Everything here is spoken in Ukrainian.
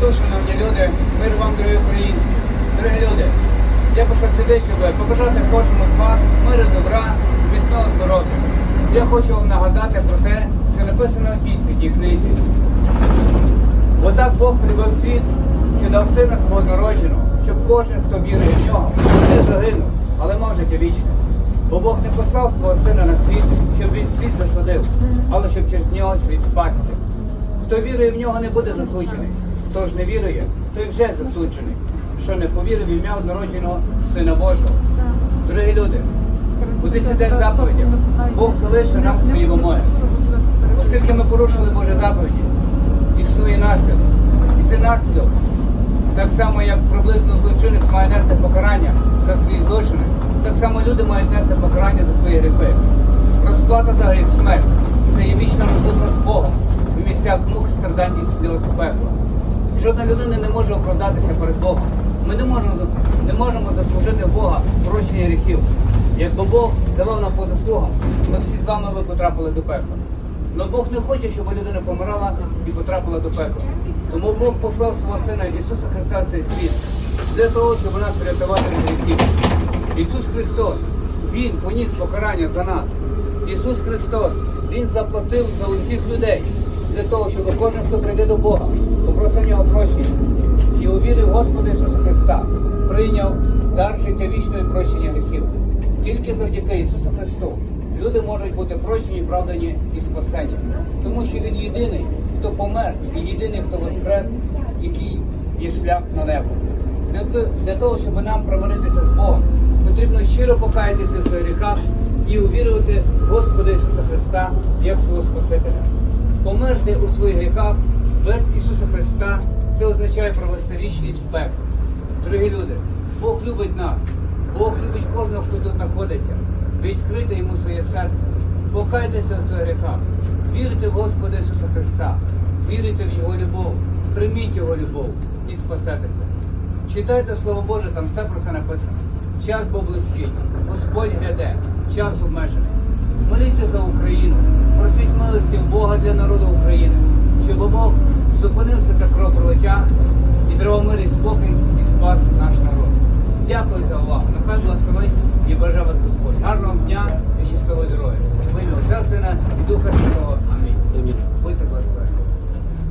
Христу, шановні люди, мир вам, дорогі українці. Дорогі люди, я пішов сюди, щоб побажати кожному з вас миру, добра, міцного здоров'я. Я хочу вам нагадати про те, що написано у тій святій книзі. Бо так Бог полюбив світ, що дав сина свого народженого, щоб кожен, хто вірує в нього, не загинув, але мав життя вічне. Бо Бог не послав свого сина на світ, щоб він світ засудив, але щоб через нього світ спасся. Хто вірує в нього, не буде засуджений. Хто ж не вірує, той вже засуджений, що не повірив в ім'я однородженого Сина Божого. Дорогі люди, у десятих заповідях Бог залишив нам свої вимоги. Оскільки ми порушили Божі заповіді, існує наслідок. І цей наслідок, так само як приблизно злочинець має нести покарання за свої злочини, так само люди мають нести покарання за свої гріхи. Розплата за гріх смерть це є вічна розлука з Богом в місцях мук, страдань і сльоз пекла. Жодна людина не може оправдатися перед Богом. Ми не можемо, не можемо заслужити Бога прощення гріхів. Якби Бог давав нам по заслугам, ми всі з вами би потрапили до пекла. Але Бог не хоче, щоб людина помирала і потрапила до пекла. Тому Бог послав свого Сина Ісуса Христа в цей світ для того, щоб нас врятувати від гріхів. Ісус Христос, Він поніс покарання за нас. Ісус Христос, Він заплатив за усіх людей для того, щоб кожен, хто прийде до Бога, попросив прощення і увірив Господа Ісуса Христа, прийняв дар життя вічної прощення гріхів. Тільки завдяки Ісусу Христу люди можуть бути прощені, правдані і спасені. Тому що Він єдиний, хто помер, і єдиний, хто воскрес, який є шлях на небо. Для, того, щоб нам примиритися з Богом, потрібно щиро покаятися в своїх гріхах і увірувати Господа Ісуса Христа як свого Спасителя. Померти у своїх гріхах без Ісуса Христа це означає провести вічність в пеклі. Дорогі люди, Бог любить нас, Бог любить кожного, хто тут знаходиться. Відкрити йому своє серце, покайтеся у своїх гріхах, вірте в Господа Ісуса Христа, вірите в Його любов, прийміть Його любов і спасетеся. Читайте Слово Боже, там все про це написано. Час був близький, Господь гряде, час обмежений. Моліться за Україну, просіть милості в Бога для народу України, щоб Бог зупинився та кровопролиття і дарував спокій і спас наш народ. Дякую за увагу. Нехай благословить і бажаю вас Господь. Гарного дня і щасливої дороги. В ім'я Отця, Сина і Духа Святого.